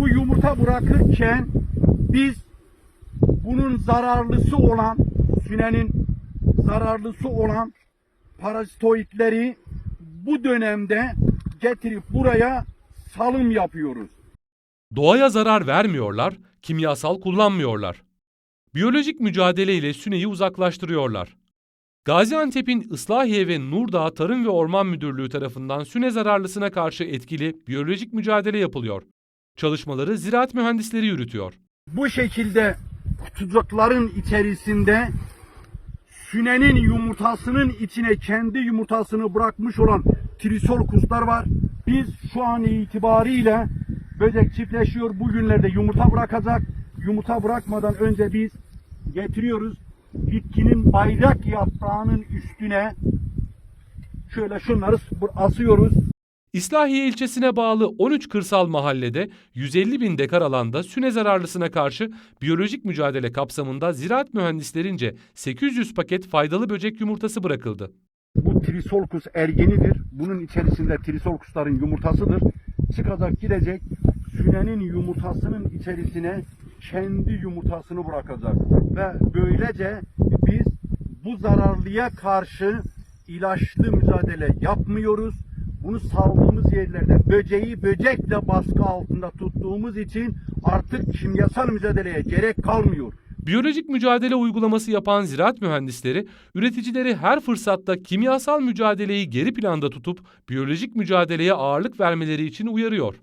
bu yumurta bırakırken biz bunun zararlısı olan sünenin zararlısı olan parazitoidleri bu dönemde getirip buraya salım yapıyoruz. Doğaya zarar vermiyorlar, kimyasal kullanmıyorlar. Biyolojik mücadele ile süneyi uzaklaştırıyorlar. Gaziantep'in Islahiye ve Nurdağ Tarım ve Orman Müdürlüğü tarafından süne zararlısına karşı etkili biyolojik mücadele yapılıyor. Çalışmaları ziraat mühendisleri yürütüyor. Bu şekilde kutucukların içerisinde sünenin yumurtasının içine kendi yumurtasını bırakmış olan trisol kuşlar var. Biz şu an itibariyle böcek çiftleşiyor. Bugünlerde yumurta bırakacak. Yumurta bırakmadan önce biz getiriyoruz. Bitkinin bayrak yaprağının üstüne şöyle şunları asıyoruz. İslahiye ilçesine bağlı 13 kırsal mahallede 150 bin dekar alanda süne zararlısına karşı biyolojik mücadele kapsamında ziraat mühendislerince 800 paket faydalı böcek yumurtası bırakıldı. Bu trisolkus ergenidir. Bunun içerisinde trisolkusların yumurtasıdır. Çıkacak gidecek sünenin yumurtasının içerisine kendi yumurtasını bırakacak. Ve böylece biz bu zararlıya karşı ilaçlı mücadele yapmıyoruz. Bunu saldığımız yerlerde böceği böcekle baskı altında tuttuğumuz için artık kimyasal mücadeleye gerek kalmıyor. Biyolojik mücadele uygulaması yapan ziraat mühendisleri, üreticileri her fırsatta kimyasal mücadeleyi geri planda tutup biyolojik mücadeleye ağırlık vermeleri için uyarıyor.